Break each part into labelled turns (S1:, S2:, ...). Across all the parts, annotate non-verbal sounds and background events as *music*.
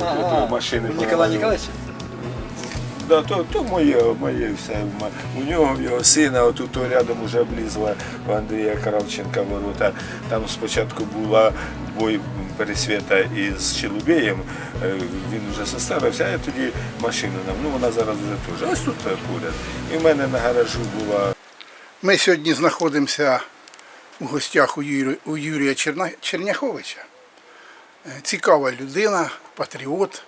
S1: Ага.
S2: машини.
S1: Ніколай Ніколаєвич?
S2: Да, то, то моє, моє все. У нього, в його сина, отут то рядом уже облізла у Андрія Кравченка ворота. Там спочатку була бой пересвіта із Челубеєм, е, він вже составився, а я тоді машину нам. Ну вона зараз вже теж. Ось тут поряд. І в мене на гаражу була
S3: Ми сьогодні знаходимося у гостях у, Юрія Черняховича. Е, Цікава людина, патріот,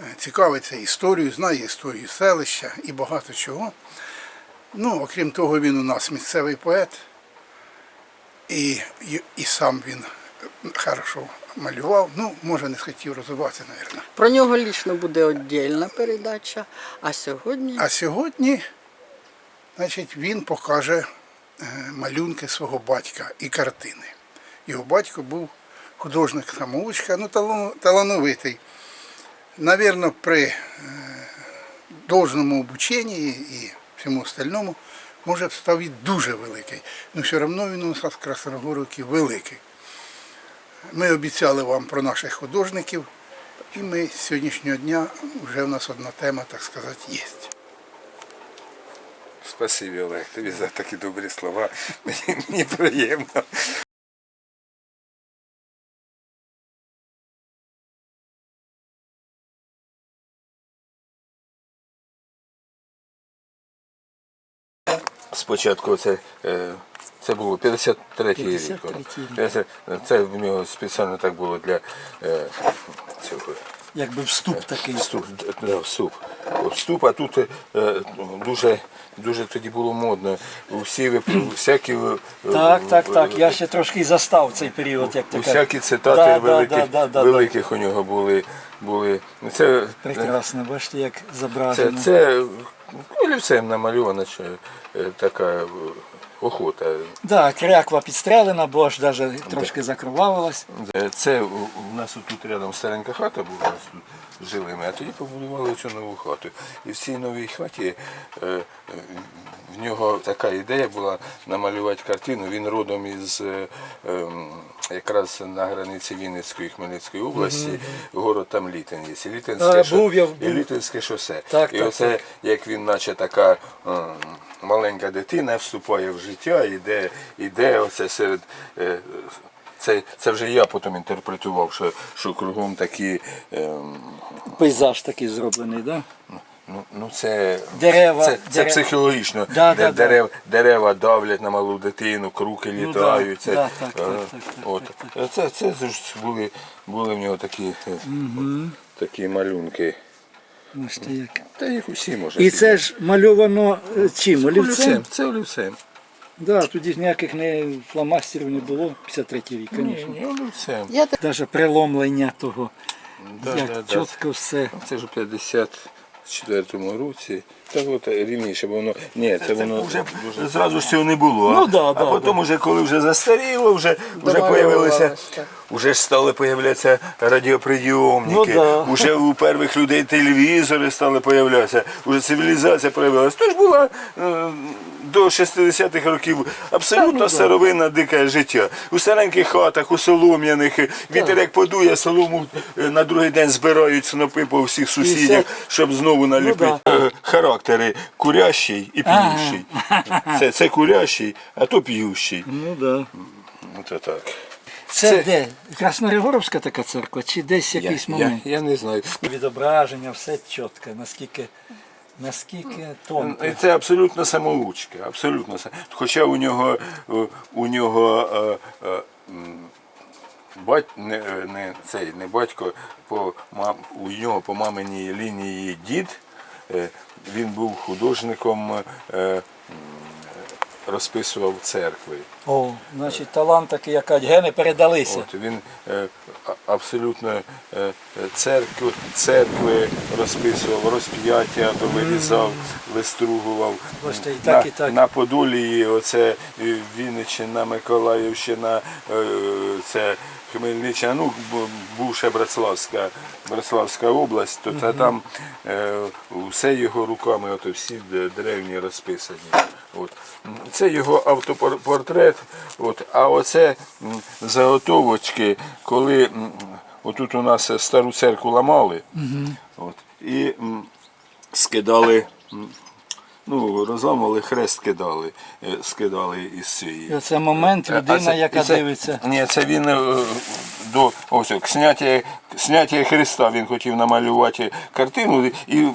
S3: е, цікавиться історією, знає історію селища і багато чого. Ну, окрім того, він у нас місцевий поет, і, і, і сам він хорошо малював. Ну, може, не схотів розвиватися, мабуть.
S4: Про нього лічно буде віддільна передача. А сьогодні
S3: А сьогодні, значить, він покаже е, малюнки свого батька і картини. Його батько був художник самоучка, ну талановитий. Навірно, при е, должному обученні і всьому остальному, може став і дуже великий. Ну, все одно він у нас в Красногорівці великий. Ми обіцяли вам про наших художників, і ми з сьогоднішнього дня вже в нас одна тема, так сказати, є.
S2: Спасибі, Олег, тобі за такі добрі слова. *laughs* Мені, мені. Спочатку це, е, це було 53-й рік.
S1: 53-й
S2: Це, це в нього спеціально так було для е, цього.
S1: Якби вступ такий.
S2: Вступ, да, вступ. Вступ, а тут е, дуже, дуже тоді було модно. Вип- всякі
S1: Так, так, так. Я ще трошки застав цей період, як така.
S2: Усякі цитати
S1: Да, да,
S2: великих,
S1: да, да, да,
S2: великих у нього були. були. Це,
S1: Прекрасно, бачите, як
S2: це,
S1: зображено.
S2: Це олівцем намальована е, така е, охота.
S1: Да, кряква підстрелена, бо аж навіть трошки закровавилась.
S2: Е, Це у нас тут рядом старенька хата була, у нас тут жили ми, а тоді побудували цю нову хату. І в цій новій хаті е, е, в нього така ідея була намалювати картину. Він родом із е, ем, якраз на границі Вінницької і Хмельницької області, город там Літин є. І Літинське,
S1: А,
S2: шо-
S1: був я,
S2: і
S1: був.
S2: Літинське шосе.
S1: Так,
S2: і
S1: так,
S2: оце,
S1: так.
S2: як він, наче така ем, маленька дитина, вступає в життя, іде, іде оце серед. е, це, це вже я потім інтерпретував, що, що кругом такі. Ем,
S1: Пейзаж такий зроблений, да?
S2: ну, ну це,
S1: Дерева,
S2: це, це
S1: дере-
S2: психологічно.
S1: Да,
S2: Де
S1: да, да.
S2: Дерева давлять на малу дитину, круки
S1: Ну,
S2: літають. це,
S1: да, так,
S2: е,
S1: так, так, так,
S2: от.
S1: так,
S2: Це, це, були, були в нього такі, е, такі малюнки.
S1: Бачите, як.
S2: Та їх усі може.
S1: І це ж мальовано е, чим? Олівцем.
S2: Це олівцем.
S1: Да, тоді ж ніяких не фломастерів не було, 53-й рік, звісно.
S2: ні, це...
S4: я так
S1: Навіть приломлення того,
S2: Да,
S1: як
S2: да, да.
S1: чітко все.
S2: Це ж у 54-му році. Та от рівніше, бо воно. Ні, це, воно вже зразу ж цього не було.
S1: Ну
S2: а,
S1: да,
S2: а
S1: да,
S2: потім, уже, коли вже застаріло, вже, вже
S4: Домалювалось,
S2: появилися, вже ж стали появлятися радіоприйомники,
S1: Ну да.
S2: вже у перших людей телевізори стали появлятися, вже цивілізація проявилася. Тож була е, до 60-х років абсолютно старовинне дике життя. У стареньких хатах, у солом'яних, вітер як подує, солому е, на другий день збирають снопи по всіх сусідях, щоб знову наліпити. Е, Характери курящий і п'ющий. Це, це курящий, а то п'ющий.
S1: Ну да.
S2: Ото так.
S1: Це,
S2: Це-
S1: де? Краснорегоровська така церква, чи десь якийсь
S2: я,
S1: момент?
S2: я не знаю.
S1: Відображення, все чітко, наскільки, наскільки тонко.
S2: Це абсолютно самоучка, абсолютно. Хоча у нього, е, у нього е, е, бать, не, е, не, цей, не батько, по, мам, у нього по маминій лінії дід, е, він був художником, е, розписував церкви.
S1: О, значить, талант такий, як гени передалися.
S2: От, він е, абсолютно е, е, церкви, церкви розписував, розп'яття, то вирізав, вистругував.
S1: Бачите, і так,
S2: на,
S1: і так.
S2: на Подолії, оце Вінниччина, Миколаївщина, це Хмельниччина, ну бу- бувша Братславська, Братславська область, то та там е, все його руками, ото всі древні розписані. От. Це його автопортрет. От. А оце заготовочки, коли отут у нас е, стару церкву ламали. От, і скидали. Ну, розламували, хрест кидали, е, скидали із цієї.
S1: І оце момент, людина,
S2: це-
S1: яка
S2: це-
S1: дивиться.
S2: Ні, це він е, до ось сняття, сняття Христа він хотів намалювати картину і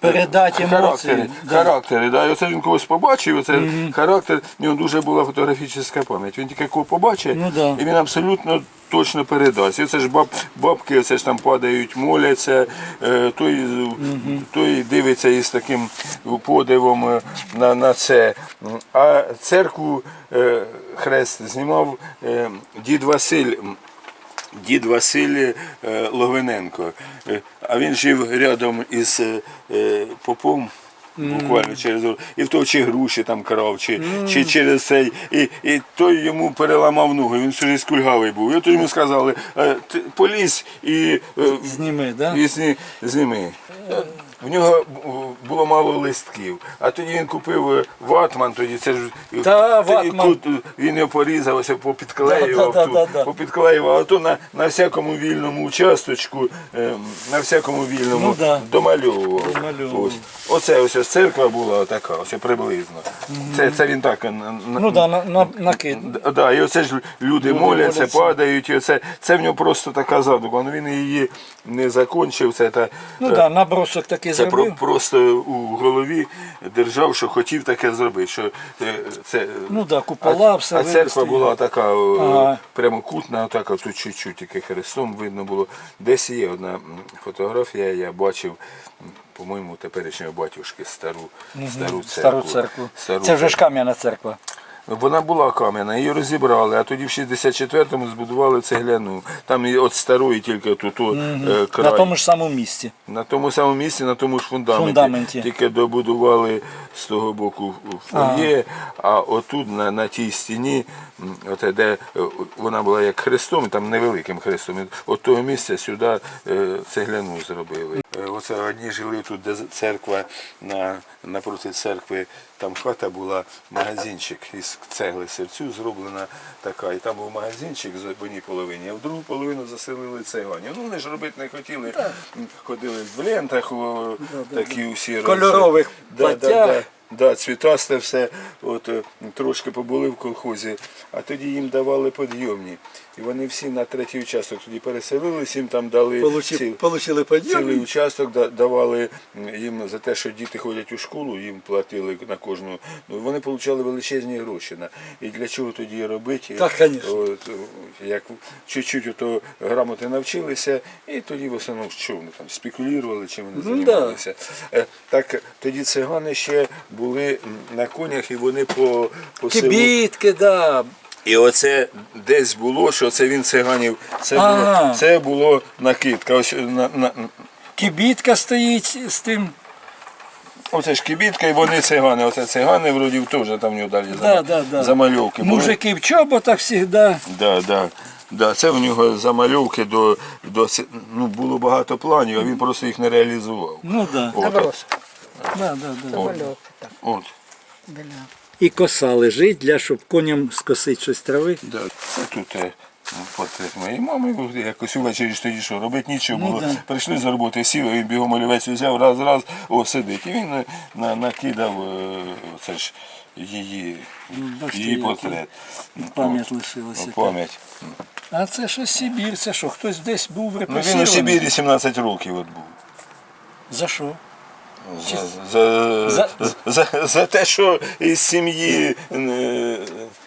S1: Передати
S2: характери.
S1: емоції, да.
S2: Характери, да. І оце він когось побачив, оце характер, в нього дуже була фотографічна пам'ять. Він тільки кого побачить,
S1: Ну, да.
S2: і він абсолютно точно передасть. І оце ж баб, бабки оце ж там падають, моляться, е, той, той дивиться із таким подивом е, на, на це. А церкву е, хрест знімав е, дід Василь. Дід Василь Ловиненко, Логвиненко. Е, А він жив рядом із е, е, попом. Буквально через і в того чи груші там крав, чи, чи через цей. І, і той йому переламав ногу, він сюди скульгавий кульгавий був. І от йому сказали, «Е, ти полізь і, е,
S1: Зніми, да?
S2: і зні, зніми. В нього було мало листків, а тоді він купив е, ватман, тоді це ж
S1: Та,
S2: тоді
S1: ватман.
S2: тут, е, він його порізав, ось попідклеював,
S1: Да, да,
S2: тут,
S1: да, да.
S2: попідклеював, а то на, на всякому вільному участочку, е, на всякому вільному
S1: Ну, да.
S2: домальовував.
S1: Домальовував.
S2: Ось. Оце ось ось церква була така, ось приблизно. Це, це він так. е, на- на-
S1: Ну да, на, на, накид.
S2: Д- Да, і оце ж люди моляться,
S1: моляться.
S2: падають, і оце, це в нього просто така задума. Ну, він її не закінчив. Це, та,
S1: Ну
S2: е,
S1: так, да, набросок такий
S2: це про, просто у голові держав, що хотів таке зробити. Що, е, це,
S1: Ну да, купола, все
S2: а церква
S1: вивести.
S2: була така е,
S1: Ага.
S2: прямокутна, така тут чуть-чуть тільки хрестом видно було. Десь є одна фотографія, я бачив, по-моєму, теперішнього батюшки стару, стару церкву.
S1: Стару церкву.
S2: Стару
S1: Це вже ж кам'яна церква.
S2: Вона була кам'яна, її розібрали, а тоді в 64-му збудували цегляну. Там і от старої тільки тут о, е, край.
S1: На тому ж самому місці.
S2: На тому самому місці, на тому ж фундаменті.
S1: Фундаменті.
S2: Тільки добудували з того боку фоє, а отут на, на тій стіні, м, оте, де е, вона була як хрестом, там невеликим хрестом, от того місця сюди е, цегляну зробили. Е, Оце одні жили тут, де церква, на, напроти церкви, там хата була, магазинчик із цегли серцю зроблена така. І там був магазинчик з одній половині, а в другу половину заселили цегані. Ну вони ж робити не хотіли. Ходили в лентах, такі усі роз-
S1: Кольорових
S2: да, да, да. Да, цвітасте все, от, е, трошки побули в колхозі, а тоді їм давали підйомні. І вони всі на третій участок тоді переселились, їм там дали
S1: Получи,
S2: ці-
S1: получили
S2: Цілий участок да- давали їм за те, що діти ходять у школу, їм платили на кожну. Ну, вони отримали величезні гроші. На. І для чого тоді робити?
S1: Так, конечно.
S2: От, як чуть-чуть грамоти навчилися, і тоді в основному що вони там спекулювали, чим вони
S1: Ну, да.
S2: займалися. Е, Так тоді цигани ще були на конях і вони по, по селу.
S1: Кибітки, да.
S2: І оце десь було, що це він циганів. Це
S1: Ага.
S2: було, це було накидка. Ось на, на,
S1: Кибітка стоїть з тим.
S2: Оце ж кибітка, і вони цигани. Оце цигани вроді теж там в нього далі
S1: Да,
S2: зама-
S1: да, да.
S2: замальовки. були.
S1: Мужики в чоботах завжди.
S2: Да, да. Да, це в нього замальовки до, до ну, було багато планів, а він просто їх не реалізував.
S1: Ну да.
S2: От.
S1: Да, да, да.
S4: Мальовки так.
S2: от.
S4: Біля.
S1: І коса лежить, для щоб коням скосити щось трави.
S2: Да. Це тут е, портрет моєї мами. Якось увечері ж тоді що, робити нічого
S1: Ну,
S2: було.
S1: да.
S2: Прийшли з роботи, сіли, він бігом олівець взяв, раз, раз, о, сидить. І він е, на, накидав е, це ж її,
S1: Ну, бачите,
S2: її портрет.
S1: Пам'ять лишилася.
S2: От Пам'ять.
S1: А це що Сибір, це що, хтось десь був
S2: Ну, він
S1: репресований?
S2: у Сибірі 17 років от був.
S1: За що?
S2: За, за,
S1: За-
S2: за, за, за те, що із сім'ї. е,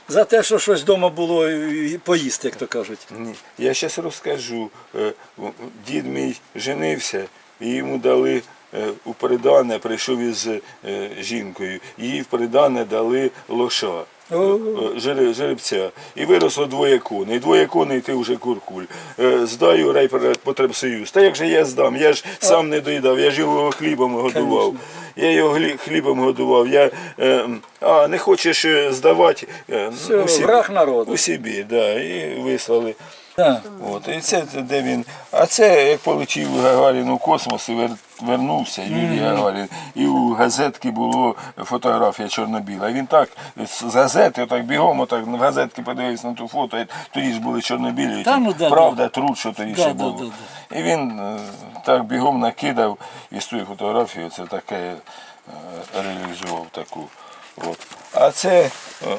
S1: За те, що щось вдома було і поїсти, як то кажуть.
S2: Ні. Я зараз розкажу. Е, Дід мій женився, і йому дали е, у придане, прийшов із жінкою, їй в придане дали лоша. Е, жере- жеребця. І виросло двоє коней. Двоє коней ти вже куркуль. Здаю, Здаю райпотребсоюз. Та як же я здам? Я ж сам не доїдав, я ж його хлібом годував. Я його хлібом годував. Я, е, а, не хочеш е, здавати е,
S1: Все.
S2: У Сибір, да, і вислали.
S1: Да.
S2: От, і це, це де він. А це як полетів Гагарін у космос і вер, вернувся, Юрій Гагарін, і у газетки було фотографія чорно-біла. Він так з газети, отак бігом, отак в газетки подивився на ту фото. і Тоді ж були чорно-білі.
S1: Та, ну, да,
S2: правда, труд, що тоді
S1: Да,
S2: ще
S1: да,
S2: було.
S1: да,
S2: І він е, так бігом накидав і з тої фотографії це таке е, реалізував таку. От. А це, е,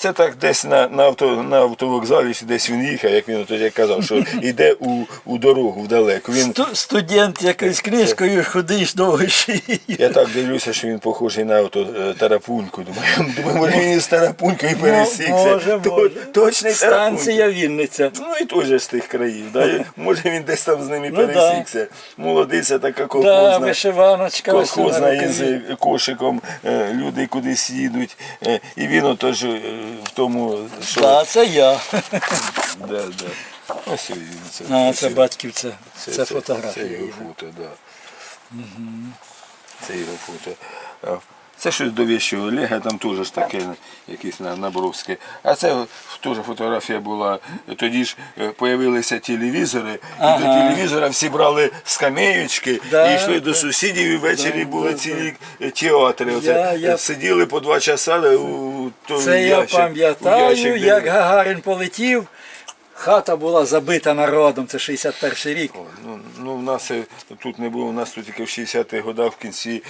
S2: це так десь на, на, авто, на автовокзалі, десь він їхав, як він тоді казав, що *laughs* йде у, у дорогу вдалеку. Він,
S1: Сту- Студент якоюсь книжкою худиш довго шиєю.
S2: я так дивлюся, що він похожий на авто е, Тарапуньку. Думаю, *laughs* думаю, може він з Тарапунькою пересікся.
S1: може, може.
S2: Точний.
S1: Станція Вінниця.
S2: Ну і теж з тих країв. Да? Може він десь там з ними
S1: Ну, да.
S2: пересікся. Молодиця така
S1: Да,
S2: колхозна.
S1: вишиваночка.
S2: Колхозна із кошиком, е, люди кудись їдуть. е, І він отож е, в тому, що.
S1: Да, це я.
S2: Да, да. Ось він. Це,
S1: А, це батьків, це, це, фотографія.
S2: Це його фото, так. Да. Це його фото. Це щось до віщого Олега, там теж таке якесь на- набровське. А це теж фотографія була. Тоді ж е, появилися телевізори, і до телевізора всі брали скамеючки
S1: Да,
S2: і йшли до сусідів, і ввечері були цілі е, театри. Оце,
S1: Я- я-
S2: е, Сиділи по два часа у, у
S1: Це я
S2: ящик, у
S1: пам'ятаю, як. Гагарин полетів. Хата була забита народом, це 61 рік.
S2: Ну, ну, в нас е, тут не було, у нас тут тільки в 60-х годах, в кінці,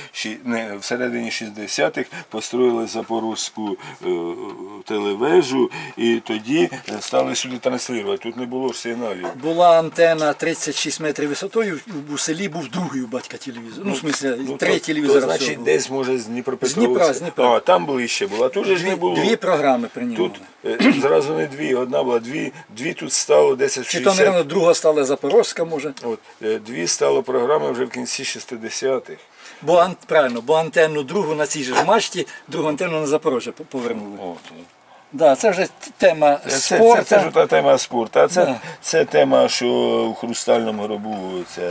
S2: не, в середині 60-х построїли Запорозьку е, телевежу і тоді е, стали сюди транслювати. Тут не було сигналів.
S1: Була антенна 36 метрів висотою, у селі був другий у батька телевізор. Ну, в смислі,
S2: Ну,
S1: три
S2: то-
S1: телевізора.
S2: то,
S1: всього
S2: значить, десь може з
S1: З Дніпра, з Дніпра.
S2: А, там ближче було, а тут же ж не було.
S1: Дві програми прийняли.
S2: Тут е, зразу не дві, одна була, дві, дві тут стало 10
S1: Чи то, мабуть, друга стала Запорозька, може.
S2: От, е, дві стало програми вже в кінці 60-х.
S1: Бо ан- правильно, бо антенну другу на цій же ж мачті, другу антенну на Запорожжя повернули.
S2: От.
S1: Да, це вже тема
S2: Це, це,
S1: спорту.
S2: це, ж та тема спорту, а це,
S1: Да.
S2: це тема, що в хрустальному гробу це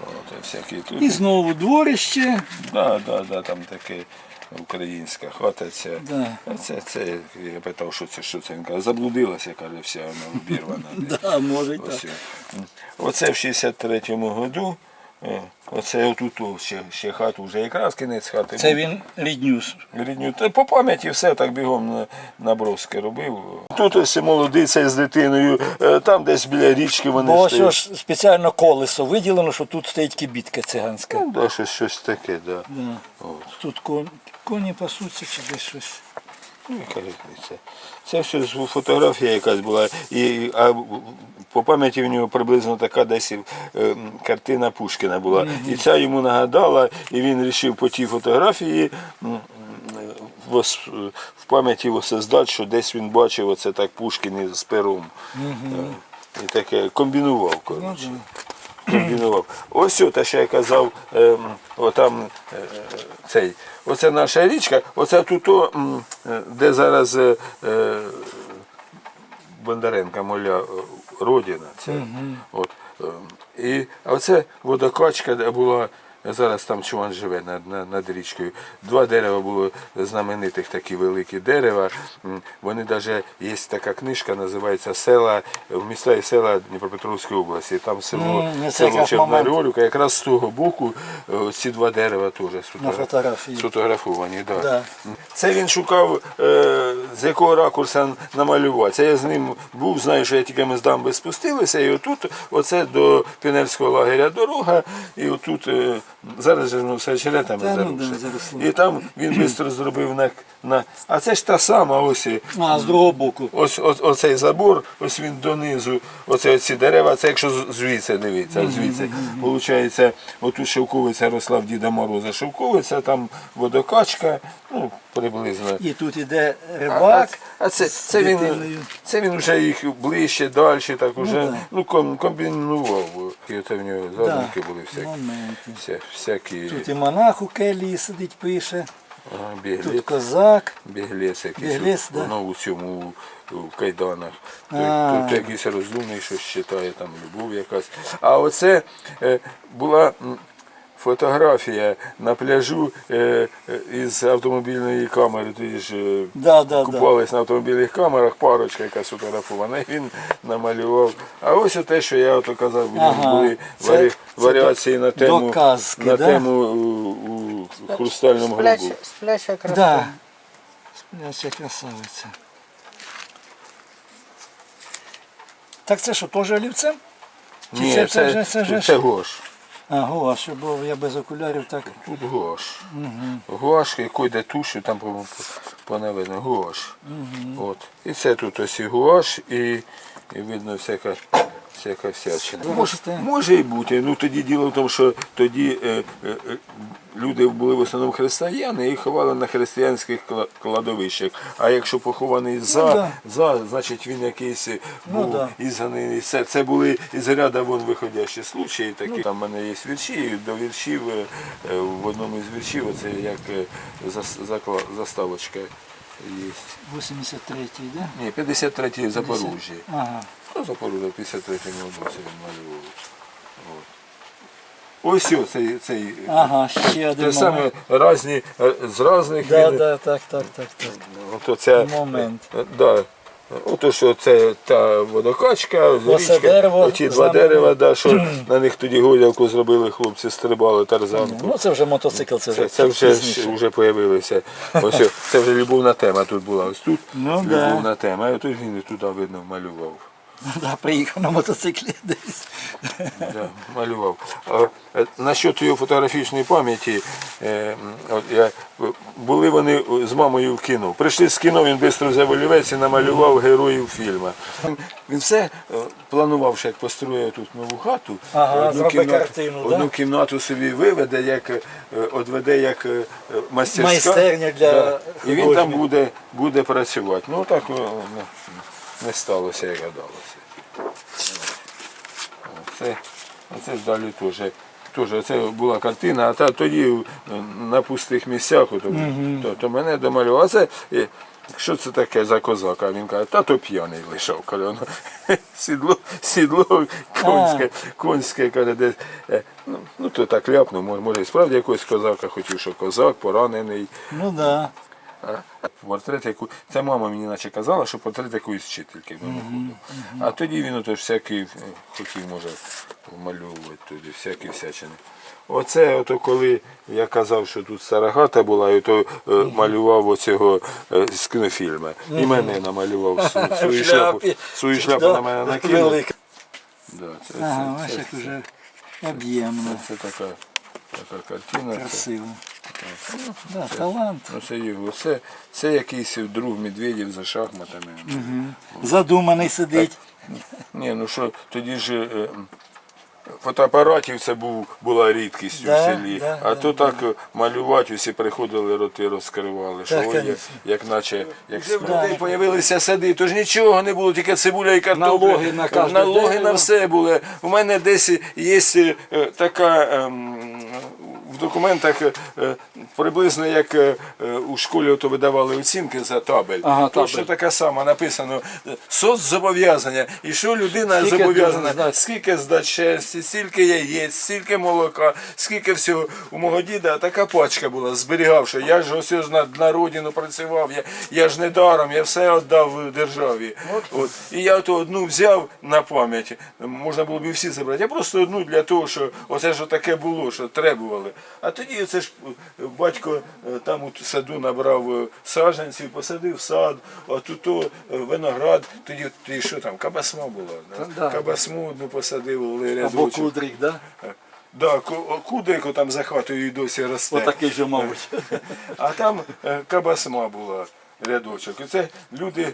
S2: от, всякі тут.
S1: І знову дворище.
S2: Да, да, да, там таке українська хата. Це,
S1: Да.
S2: це, це, я питав, що це, що це. Він каже, заблудилася, каже, вся вона обірвана. *laughs*
S1: Да, може так.
S2: Ось. Оце в 63-му году. е, Оце отут о, ще, ще хату, вже якраз кінець хати.
S1: Це
S2: був.
S1: він ріднюс.
S2: Рідню. Та по пам'яті все так бігом на, наброски робив. Тут ось молодий цей з дитиною, е, там десь біля річки вони
S1: Бо ось
S2: стоять.
S1: ж спеціально колесо виділено, що тут стоїть кібітка циганська.
S2: Ну, да, щось, щось таке, да.
S1: Да.
S2: От.
S1: Тут кон- коні пасуться чи десь щось.
S2: Ну, яка різниця. Це все ж фотографія якась була. І, а по пам'яті в нього приблизно така десь е, картина Пушкіна була. І ця йому нагадала, і він вирішив по тій фотографії м, в пам'яті воссоздати, що десь він бачив оце так Пушкін з пером. Е, І таке комбінував, коротше. Комбінував. Ось те, що я казав, ем, отам е, цей. Оце наша річка, оце тут, о, е, де зараз е, е, Бондаренка моля е, родина. Це, от, ем, і, оце водокачка де була. Зараз там чуван живе над, над, над річкою. Два дерева було знаменитих такі великі дерева. Вони навіть є така книжка, називається Села в міста і села Дніпропетровської області. Там село,
S1: це
S2: село
S1: момент.
S2: Якраз з того боку е, ці два дерева теж сфотограф- сфотографовані. Да.
S1: Да.
S2: Це він шукав, е, з якого ракурса намалювати. Це я з ним був, знаю, що я тільки ми з дамби спустилися, і отут, оце до піонерського лагеря дорога, і отут, е, зараз же ну, все черетами
S1: Та, ну, да, заросло.
S2: І там він швидко зробив на, на. А це ж та сама ось. і-
S1: А, з другого боку.
S2: Ось, ось оцей забор, ось він донизу, оце ці дерева, це якщо з- звідси дивитися, звідси. Получається, отут шовковиця росла в Діда Мороза шовковиця, там водокачка, ну, приблизно.
S1: І тут іде
S2: А,
S1: рибак.
S2: а це, це, він,
S1: дитиною.
S2: це він вже їх ближче, далі, так уже,
S1: да.
S2: ну, ком, комбінував. І оце в нього задумки були всякі.
S1: моменти.
S2: Вся, всякі
S1: Тут і монах у келії сидить, пише.
S2: ага,
S1: Тут козак.
S2: біглець якийсь,
S1: Біглець, да.
S2: воно у цьому у кайданах.
S1: А.
S2: Тут, тут якийсь розумний, щось читає, там любов якась. А оце е, була фотографія на пляжу е, е, із автомобільної камери. Тоді ж е,
S1: Да, да, да.
S2: купались на автомобільних камерах, парочка яка сфотографована, і він намалював. А ось те, що я ото казав, в ньому
S1: Ага,
S2: були
S1: це-
S2: варі-
S1: це
S2: варіації на тему,
S1: доказки,
S2: на
S1: да?
S2: тему у, у хрустальному
S4: Спляча,
S2: гробу.
S4: спляча краса.
S1: Да. Спляча красавиця. Так це що, теж олівцем? Чи
S2: Ні,
S1: це,
S2: це,
S1: це, вже- це, вже
S2: це гош.
S1: А, гош, бо я без окулярів так.
S2: Тут гош. Гуаш, який де тушу, там по, Гуаш. Гош. От. І це тут ось і гуаш, і, і видно всяка, всяка всячина. Може, може і бути. Ну тоді діло в тому, що тоді е, е, люди були в основному християни і ховали на християнських кладовищах. А якщо похований за,
S1: Ну да.
S2: за значить він якийсь е,
S1: Ну
S2: був
S1: да.
S2: ізганий. Це, це були із ряда вон виходящі случаї. Такі. Там в мене є вірші, до віршів е, е, в одному із віршів оце як е, зас- закла- заставочка є.
S1: 83-й, да?
S2: Ні, 53-й в Запоріжжі.
S1: Ага.
S2: Ну, Запоріжжя, 53-й році він малював. От. Ось о, цей, цей
S1: Ага, ще один
S2: те саме
S1: момент.
S2: разні, е, з різних
S1: Да,
S2: він-
S1: да, так, так, так, так.
S2: Ото це,
S1: Момент.
S2: е, Да. Ото що це та водокачка,
S1: Оце
S2: річка,
S1: дерево
S2: оті два дерева, да, що *clears throat* на них тоді гулявку зробили хлопці, стрибали тарзанку.
S1: Ну це вже мотоцикл, це вже
S2: Це, це вже,
S1: пізніше.
S2: вже появилися. Ось, о, це вже любовна тема тут була. Ось тут
S1: Ну, да.
S2: любовна тема. А тут він і туди видно малював. *laughs*
S1: Да, приїхав на мотоциклі десь. *laughs*
S2: Да, малював. А, е, насчет його фотографічної пам'яті, е, от я, були вони з мамою в кіно. Прийшли з кіно, він швидко взяв олівець і намалював героїв фільму. Він, він все е, планував, що як построює тут нову хату,
S1: Ага, зроби картину,
S2: одну
S1: да?
S2: кімнату собі виведе, як, е, одведе як е, мастерська.
S1: Майстерня для
S2: І він там
S1: художників.
S2: буде, буде працювати. Ну так е, не, не сталося, як гадалося. Це, це ж далі теж. Теж це була картина, а та тоді е, на пустих місцях, то, то, то мене домалював. А це, е, що це таке за козак? А він каже, та то п'яний лишав, каже, воно сідло, сідло конське, конське, каже, десь. е, Ну, ну то так ляпнув, може, може і справді якогось козака хотів, що козак поранений.
S1: Ну да.
S2: Портрет яку... Це мама мені наче казала, що портрет якоїсь вчительки в мене. А тоді він ото всякий е, хотів, може, вмальовувати туди, всякі всячини. Оце ото коли я казав, що тут стара хата була, і то е, малював оцього е, з кінофільму. І мене намалював *laughs* свою, свою шляпу. Свою шляпу на мене накинув. Да, це,
S1: Ага,
S2: це,
S1: ось
S2: це,
S1: як
S2: це,
S1: вже об'ємно,
S2: це така, така картина. Це,
S1: красиво. Да, талант.
S2: ну, це його. Це, це якийсь друг Медведєв за шахматами.
S1: Задуманий сидить.
S2: Ні, ну що тоді ж е, фотоапаратів це був, була рідкість
S1: Да,
S2: у селі.
S1: да,
S2: а
S1: да,
S2: то так е, малювати усі приходили, роти розкривали. Що
S1: Так,
S2: ой, як,
S1: конечно.
S2: як наче як в людей з'явилися сади, то ж нічого не було, тільки цибуля і картопля.
S1: Налоги на кожне
S2: Налоги
S1: дерево.
S2: на все були. У мене десь є е, така. ем, в документах е, е, приблизно як е, у школі ото видавали оцінки за табель.
S1: Ага,
S2: Точно
S1: табель.
S2: така сама написано соцзобов'язання. І що людина
S1: Скільки
S2: зобов'язана,
S1: здати?
S2: скільки здати шерсті, скільки яєць, скільки молока, скільки всього. У мого діда така пачка була, зберігав, що я ж ось на, на родину працював, я, я ж не даром, я все віддав державі. От. І я то одну взяв на пам'ять, можна було б і всі забрати. Я просто одну для того, що оце ж таке було, що требували. А тоді це ж е, батько е, там у саду набрав е, саджанців, посадив сад, а тут то, виноград, тоді, тоді що там, кабасма була. Да?
S1: да.
S2: Кабасму одну посадив,
S1: Або кудрик, да?
S2: Да, ку- кудрику там за хатою і досі росте.
S1: Отакий же, мабуть. *laughs*
S2: А там кабасма була рядочок. І це люди.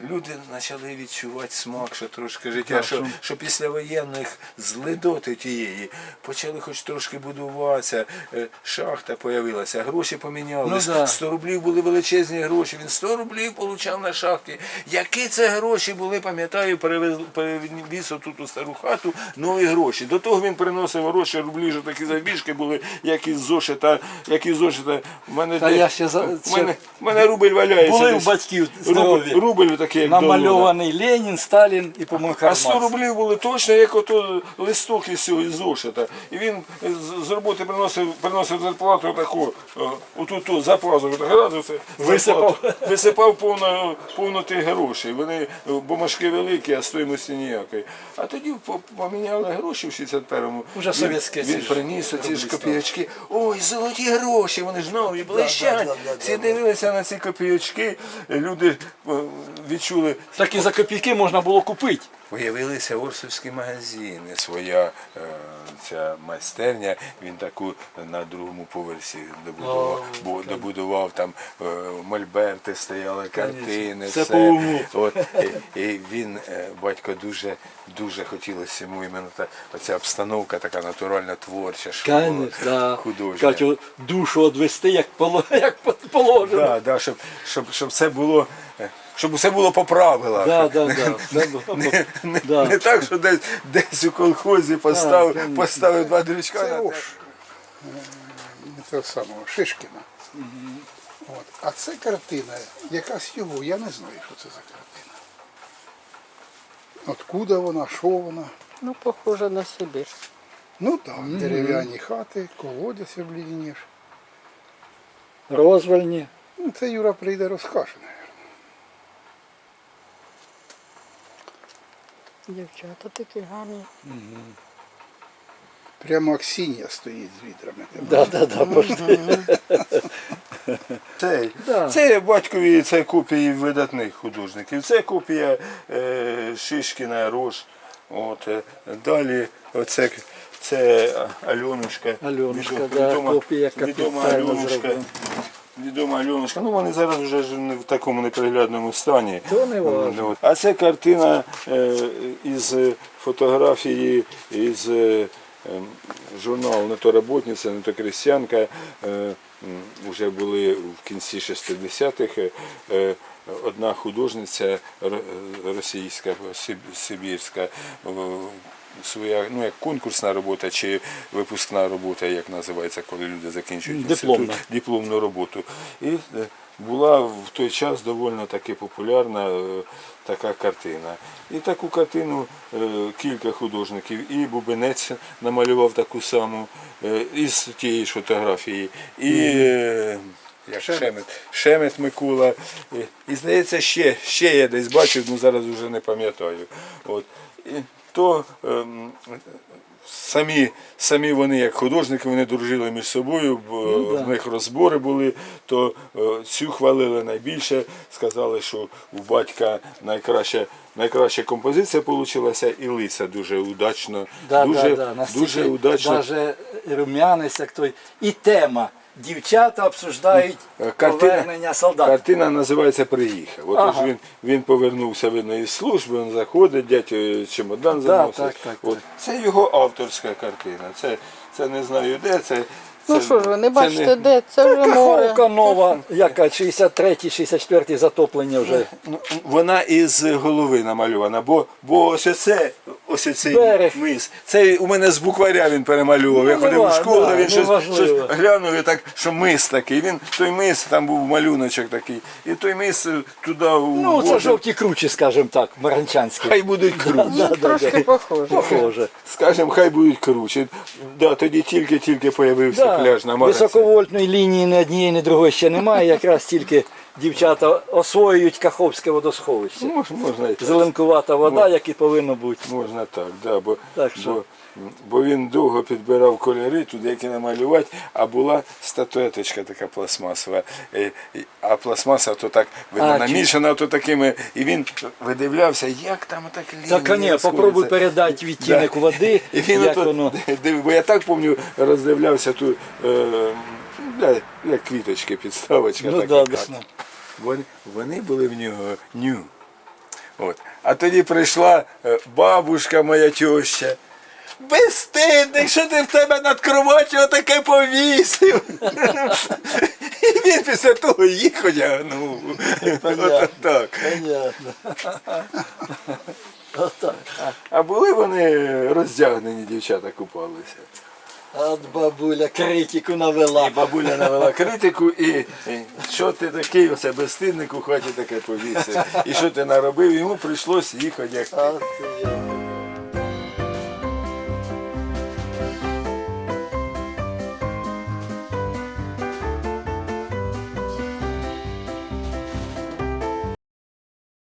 S2: Люди почали відчувати смак, що трошки життя, що, що після воєнних злидоти тієї почали хоч трошки будуватися, е, шахта з'явилася, гроші помінялися.
S1: Ну, да.
S2: 100 рублів були величезні гроші. Він 100 рублів отримав на шахті. Які це гроші були, пам'ятаю, перевіз отут у стару хату нові гроші. До того він приносив гроші, рублі ж такі забіжки були, як із зошита, як із зошита. У мене, де-
S1: я ще за-
S2: мене, мене рубль валяється.
S1: Були у батьків
S2: Рубль, рубль такі, як.
S1: Намальований Ленін, Сталін і по
S2: А 100 рублів були точно як ото листок із цього зошита. І він з, роботи приносив, приносив зарплату таку, отут тут за пазуху,
S1: Висипав.
S2: Висипав повно, повно тих грошей. Вони е, бумажки великі, а стоїмості ніякої. А тоді поміняли гроші в 61-му.
S1: Уже
S2: Він-
S1: совєтське ці
S2: Він приніс оці ж копійочки. Ой, золоті гроші, вони ж нові, блищать. Всі дивилися на ці копійочки, люди е, відчули
S1: Такі за копійки можна було купити.
S2: Появилися орсовські магазини, своя е, ця майстерня. Він таку на другому поверсі добудував, бо добудував там е, мольберти, стояли картини,
S1: Все
S2: все.
S1: по уму.
S2: От, і, і він, е, батько, дуже дуже хотілося йому іменно та оця обстановка, така натуральна творча, щоб було
S1: Конечно,
S2: художня.
S1: Катю, душу відвести, як, поло- *laughs* як положено.
S2: Да, да, щоб, щоб, щоб це було. Щоб все було по правилах.
S1: Да, да, да.
S2: Не, не,
S1: Да.
S2: не так, що десь, десь у колхозі поставив,
S1: конечно.
S2: поставив два дрючка.
S3: Це
S2: на те.
S3: Ош е, того самого Шишкіна. От. А це картина, якась його, я не знаю, що це за картина. Откуда вона, що вона?
S4: Ну, похоже на Сибір.
S3: Ну так, дерев'яні хати, колодязь обліднів.
S1: Розвальні.
S3: Ну, це Юра прийде розкаже.
S4: Дівчата такі гарні.
S3: Прямо Аксінія стоїть з відрами.
S1: Да, да, да, пошли.
S2: Це,
S1: Да.
S2: це батькові це копії видатних художників. Це копія е, Шишкіна, Рош. От, е, далі оце, це Альонушка.
S1: Альонушка,
S2: Відома-
S1: да, копія
S2: відома
S1: капітально
S2: Альонушка.
S1: зроблена.
S2: Відома Альонушка. Ну вони зараз вже ж не в такому неприглядному стані.
S1: То не.
S2: От. А це картина е, із фотографії із е, ем, журналу «Не то роботниця, не то крестьянка. Е, Вже були в кінці 60-х. е, е, Одна художниця російська, сиб- сибірська, е, своя, ну як конкурсна робота чи випускна робота, як називається, коли люди закінчують
S1: Дипломна.
S2: інститут, дипломну роботу. І е, була в той час доволі таки популярна е, така картина. І таку картину е, кілька художників. І Бубенець намалював таку саму із тієї ж фотографії. І як Шемет. Шемет Микола. І, і здається, ще, ще я десь бачив, ну зараз вже не пам'ятаю. От. І то ем, самі, самі вони, як художники, вони дружили між собою, бо
S1: Ну,
S2: в них розбори були, то е, цю хвалили найбільше, сказали, що у батька найкраща, найкраща композиція вийшла, і лиця дуже удачно.
S1: Да,
S2: дуже,
S1: да, да.
S2: Дуже удачно.
S1: Даже рум'янець, як той. І тема. Дівчата обсуждають
S2: Е, Картина,
S1: повернення солдат.
S2: картина називається Приїхав. От
S1: Ага.
S2: він, він повернувся видно, із служби, він заходить, дядь чемодан чемодан
S1: Да,
S2: заносить.
S1: так, так,
S2: От. Це його авторська картина. Це, це не знаю де. Це,
S4: Ну що ж ви, не
S2: це
S4: бачите, де? Це вже море.
S1: Каховка нова, яка 63-64 затоплення вже.
S2: Ну, Вона із голови намальована, бо, бо ось оце, ось оцей
S1: Берег.
S2: мис. Це у мене з букваря він перемальовував.
S1: Ну,
S2: Я ходив у школу,
S1: да,
S2: він щось, щось глянув і так, що мис такий. Він той мис, там був малюночок такий. І той мис е, туди у
S1: Ну, це
S2: воду.
S1: жовті кручі, скажімо так, маранчанські.
S2: Хай будуть круче.
S1: Да, да,
S4: Трошки
S1: да.
S4: похоже.
S1: Похоже.
S2: Скажем, хай будуть круче. Да, тоді тільки-тільки появився
S1: Да.
S2: Пляж на
S1: Високовольтної лінії ні однієї, ні другої ще немає. Якраз тільки дівчата освоюють Каховське водосховище.
S2: Мож, можна і так.
S1: Зеленкувата вода, як і повинно бути.
S2: Можна так, да, бо,
S1: Так що?
S2: бо, бо він довго підбирав кольори, туди які намалювати, а була статуеточка така пластмасова. Е, А пластмаса то так видно, намішана то такими. І він видивлявся, як там так лінії
S1: Так, ні, попробуй передати відтінок води, *laughs*
S2: І він
S1: як
S2: ото,
S1: воно.
S2: бо я так пам'ятаю, роздивлявся ту е, для, для квіточки підставочка.
S1: Ну,
S2: така.
S1: да, да.
S2: Вони, вони були в нього ню. От. А тоді прийшла е, бабушка моя теща. Безстидник, що ти в тебе над кроватю отаке повісив. І він після того їх одягнув. От так.
S1: Понятно. Отак.
S2: А були вони роздягнені, дівчата купалися.
S1: От бабуля критику навела.
S2: І бабуля навела критику, і, і що ти такий, оце безстидник у хаті таке повісив. І що ти наробив, йому прийшлось їх одягти.
S1: От я.